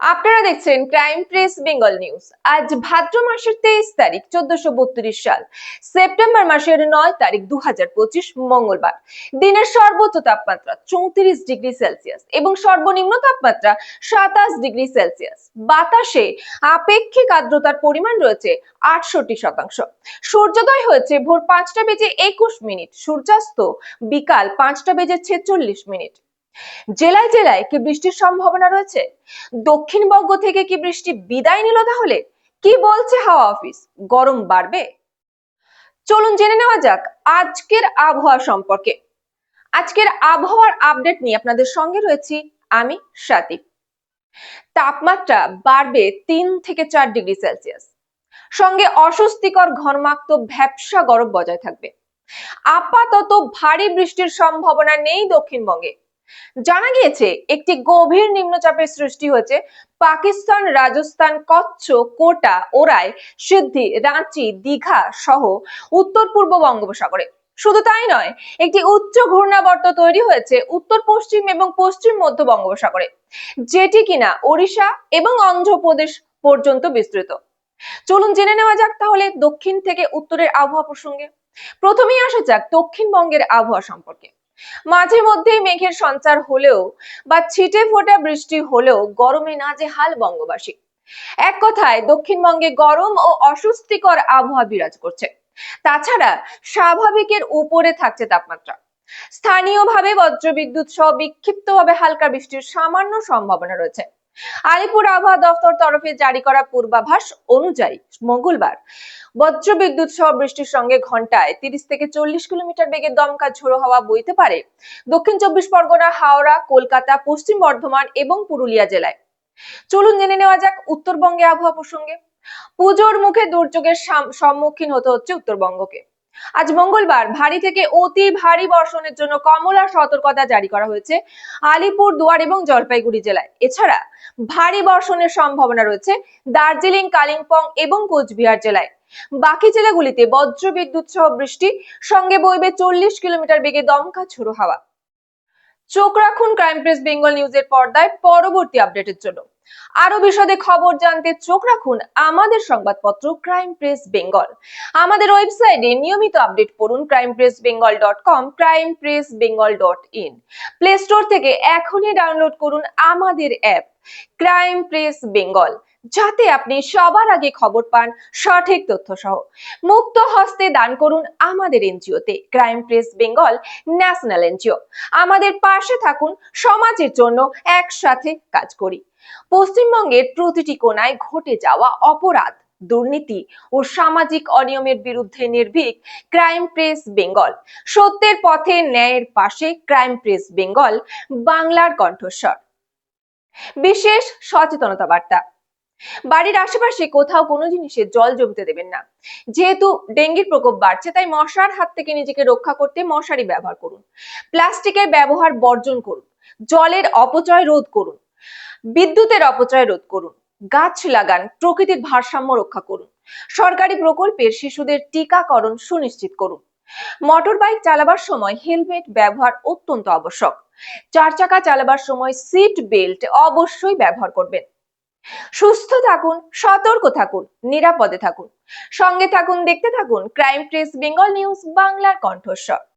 আপনারা দেখছেন crime press Bengal news আজ ভাদ্র মাসের তেইশ তারিখ, চোদ্দশো বত্রিশ সাল। সেপ্টেম্বর মাসের নয় তারিখ দু হাজার পঁচিশ মঙ্গলবার। দিনের সর্বোচ্চ তাপমাত্রা চৌত্রিশ ডিগ্রি সেলসিয়াস এবং সর্বনিম্ন তাপমাত্রা সাতাশ ডিগ্রি সেলসিয়াস। বাতাসে আপেক্ষিক আর্দ্রতার পরিমাণ রয়েছে আটষট্টি শতাংশ। সূর্যোদয় হয়েছে ভোর পাঁচটা বেজে একুশ মিনিট। সূর্যাস্ত বিকাল পাঁচটা বেজে ছেচল্লিশ মিনিট। জেলায় জেলায় কি বৃষ্টির সম্ভাবনা রয়েছে? দক্ষিণবঙ্গ থেকে কি বৃষ্টি বিদায় নিল তাহলে? কি বলছে হাওয়া অফিস? গরম বাড়বে? চলুন জেনে নেওয়া যাক আজকের আবহাওয়া সম্পর্কে। আজকের আবহাওয়ার আপডেট নিয়ে আপনাদের সঙ্গে রয়েছি আমি স্বাতি তাপমাত্রা বাড়বে তিন থেকে চার ডিগ্রি সেলসিয়াস। সঙ্গে অস্বস্তিকর ঘর্মাক্ত ভ্যাপসা গরম বজায় থাকবে। আপাতত ভারী বৃষ্টির সম্ভাবনা নেই দক্ষিণবঙ্গে। জানা গিয়েছে, একটি গভীর নিম্নচাপের সৃষ্টি হয়েছে। পাকিস্তান, রাজস্থান কচ্ছ কোটা, ওরাই, সিদ্ধি, রাঁচি, দীঘা সহ উত্তর পূর্ব বঙ্গোপসাগরে। শুধু তাই নয়, একটি উচ্চ ঘূর্ণাবর্ত তৈরি হয়েছে উত্তর, পশ্চিম এবং পশ্চিম মধ্য বঙ্গোপসাগরে, যেটি কিনা ওড়িশা এবং অন্ধ্রপ্রদেশ পর্যন্ত বিস্তৃত। চলুন জেনে নেওয়া যাক তাহলে দক্ষিণ থেকে উত্তরের আবহাওয়া প্রসঙ্গে। প্রথমেই আসা যাক দক্ষিণবঙ্গের আবহাওয়া সম্পর্কে। মাঝে মধ্যেই মেঘের সঞ্চার হলেও বা ছিটে ফোটা বৃষ্টি হলেও গরমে না নাজেহাল বঙ্গবাসী। এক কথায়, দক্ষিণবঙ্গে গরম ও অস্বস্তিকর আবহাওয়া বিরাজ করছে। তাছাড়া, স্বাভাবিকের উপরে থাকছে তাপমাত্রা। স্থানীয়ভাবে বজ্রবিদ্যুৎ সহ বিক্ষিপ্তভাবে হালকা বৃষ্টির সামান্য সম্ভাবনা রয়েছে। আলিপুর আবহাওয়া দফতর তরফে জারি করা পূর্বাভাস অনুযায়ী মঙ্গলবার বজ্রবিদ্যুৎ সহ বৃষ্টির সঙ্গে ঘন্টায় তিরিশ থেকে চল্লিশ কিলোমিটার বেগে দমকা ঝোড়ো হাওয়া বইতে পারে। দক্ষিণ চব্বিশ পরগনা, হাওড়া, কলকাতা, পশ্চিম বর্ধমান এবং পুরুলিয়া জেলায়। চলুন জেনে নেওয়া যাক উত্তরবঙ্গে আবহাওয়া প্রসঙ্গে। পুজোর মুখে দুর্যোগের সম্মুখীন হতে হচ্ছে উত্তরবঙ্গকে। আজ মঙ্গলবার ভারী থেকে অতি ভারী বর্ষণের জন্য কমলা সতর্কতা জারি করা হয়েছে আলিপুর, দুয়ার এবং জলপাইগুড়ি জেলায়। এছাড়া ভারী বর্ষণের সম্ভাবনা রয়েছে দার্জিলিং, কালিম্পং এবং কোচবিহার জেলায়। বাকি জেলাগুলিতে বজ্র বিদ্যুৎ সহ বৃষ্টি, সঙ্গে বইবে চল্লিশ কিলোমিটার বেগে দমকা ঝোড়ো হাওয়া। চোখ রাখুন ক্রাইম প্রেস বেঙ্গল নিউজের পর্দায় পরবর্তী আপডেটের জন্য। আরও বিশদে খবর জানতে চোখ রাখুন আমাদের সংবাদপত্র ক্রাইম প্রেস বেঙ্গল আমাদের ওয়েবসাইটে নিয়মিত আপডেট পড়ুন crime press Bengal dot com crime press Bengal dot in Play Store থেকে এখনই ডাউনলোড করুন আমাদের অ্যাপ ক্রাইম প্রেস বেঙ্গল যাতে আপনি সবার আগে খবর পান সঠিক তথ্য সহ মুক্ত হস্তে দান করুন আমাদের এনজিওতে crime press Bengal national NGO আমাদের পাশে থাকুন সমাজের জন্য একসাথে কাজ করি। পশ্চিমবঙ্গের প্রতিটি কোনায় ঘটে যাওয়া অপরাধ, দুর্নীতি ও সামাজিক অনিয়মের বিরুদ্ধে নির্ভীক ক্রাইম প্রেস বেঙ্গল। সত্যের পথে ন্যায়ের পাশে ক্রাইম প্রেস বেঙ্গল, বাংলার কণ্ঠস্বর। বিশেষ সচেতনতা বার্তা। বাড়ির আশেপাশে কোথাও কোনো জিনিসে জল জমতে দেবেন না। যেহেতু ডেঙ্গির প্রকোপ বাড়ছে, তাই মশার হাত থেকে নিজেকে রক্ষা করতে মশারি ব্যবহার করুন। প্লাস্টিকের ব্যবহার বর্জন করুন। জলের অপচয় রোধ করুন। বিদ্যুতের অপচয় রোধ করুন। গাছ লাগান, প্রকৃতির ভারসাম্য রক্ষা করুন। সরকারি প্রকল্পের শিশুদের টিকাকরণ সুনিশ্চিত করুন। মোটর বাইক চালাবার সময় হেলমেট ব্যবহার অত্যন্ত আবশ্যক। চার চাকা চালাবার সময় সিট বেল্ট অবশ্যই ব্যবহার করবেন। সুস্থ থাকুন, সতর্ক থাকুন, নিরাপদে থাকুন। সঙ্গে থাকুন, দেখতে থাকুন ক্রাইম প্রেস, বেঙ্গল নিউজ, বাংলার কণ্ঠস্বর।